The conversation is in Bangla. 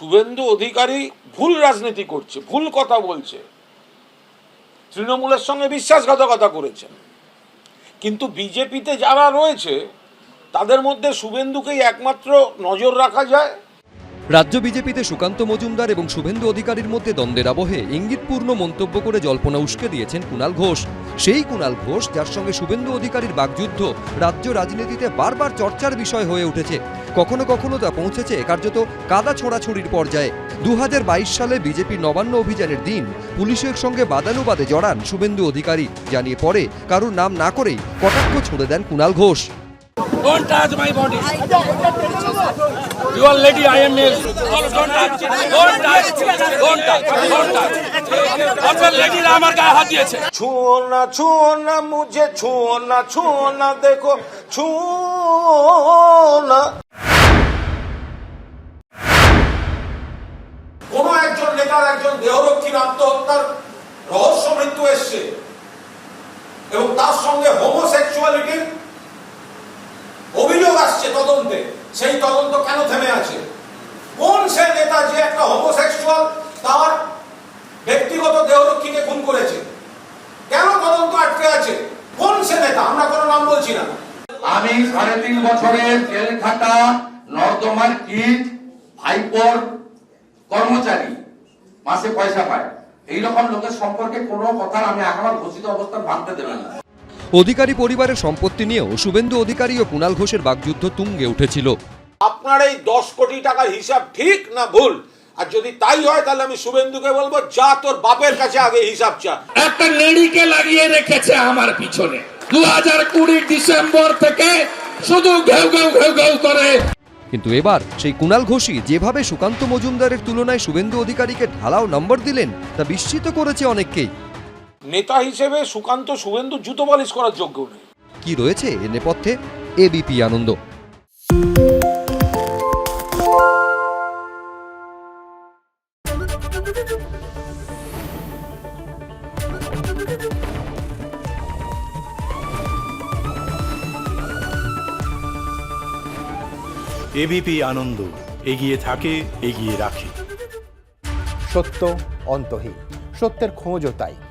শুভেন্দু অধিকারী ভুল রাজনীতি করছে, ভুল কথা বলছে। তৃণমূলের সঙ্গে বিশ্বাসঘাতকতা করেছেন। কিন্তু বিজেপিতে যারা রয়েছে, তাদের মধ্যে শুভেন্দুকেই একমাত্র নজর রাখা যায়। রাজ্য বিজেপিতে সুকান্ত মজুমদার এবং শুভেন্দু অধিকারীর মধ্যে দ্বন্দ্বের আবহে ইঙ্গিতপূর্ণ মন্তব্য করে জল্পনা উস্কে দিয়েছেন কুণাল ঘোষ। সেই কুণাল ঘোষ যার সঙ্গে শুভেন্দু অধিকারীর বাগযুদ্ধ রাজ্য রাজনীতিতে বারবার চর্চার বিষয় হয়ে উঠেছে। কখনো কখনো তা পৌঁছেছে কার্যত কাদা ছোড়াছড়ির পর্যায়ে। দু হাজার বাইশ সালে বিজেপি নবান্ন অভিযানের দিন পুলিশের সঙ্গে বাদানুবাদে জড়ান শুভেন্দু অধিকারী। জানিয়ে পরে কারুর নাম না করেই কটাক্ষ ছুড়ে দেন Kunal Ghosh. Don't touch my body. You are lady, I am male. Don't touch. Don't touch. Don't touch. Don't touch. আপনার লেডিরা আমার গায়ে হাত দিয়েছে ছুঁয়ো না ছুঁয়ো না মুঝে ছুঁয়ো না ছুঁয়ো না দেখো না কোন একজন নেতার একজন দেহরক্ষীর আত্মহত্যার রহস্য মৃত্যু এসছে এবং তার সঙ্গে হোমোসেক্সুয়ালিটির আসছে তদন্তে? সেই তদন্ত কেন থেমে আছে? কোন সে নেতা যে একটা হোমোসেক্সুয়াল তার ব্যক্তিগত দেহরক্ষীকে খুন করেছে? কেন তদন্ত আটকে আছে? কোন সে নেতা? আমরা কোনো নাম বলছি না। আমি সাড়ে তিন বছরের জেল খাটা নর্দমার কিট, ভাইপোর কর্মচারী। মাসে পয়সা পায়। এইরকম লোকের সম্পর্কে কোনো কথা আমি এখনও ঘোষিত অবস্থান ভাবতে দেবেন না। অধিকারী পরিবারের সম্পত্তি নিয়েও শুভেন্দু অধিকারী ও কুণাল ঘোষের বাগযুদ্ধ তুঙ্গে উঠেছিল। আপনার এই দশ কোটি টাকার হিসাব ঠিক না ভুল? আর যদি তাই হয় তাহলে আমি শুভেন্দুকে বলব যা তোর বাপের কাছে আগে হিসাব চা একটা নেড়িকে লাগিয়ে রেখেছে আমার পিছনে। দু হাজার কুড়ি ডিসেম্বর থেকে শুধু ঘেউ ঘেউ ঘেউ ঘেউ করে। কিন্তু এবার সেই কুণাল ঘোষই যেভাবে সুকান্ত মজুমদারের তুলনায় শুভেন্দু অধিকারীকে ঢালাও নম্বর দিলেন তা বিস্মিত করেছে অনেককেই। নেতা হিসেবে সুকান্ত শুভেন্দু জুতো বালিশ করার যোগ্য নেই। কি রয়েছে এ নেপথ্যে? এবিপি আনন্দ। এবিপি আনন্দ এগিয়ে থাকে এগিয়ে রাখে। সত্য অন্তহীন সত্যের খোঁজও তাই।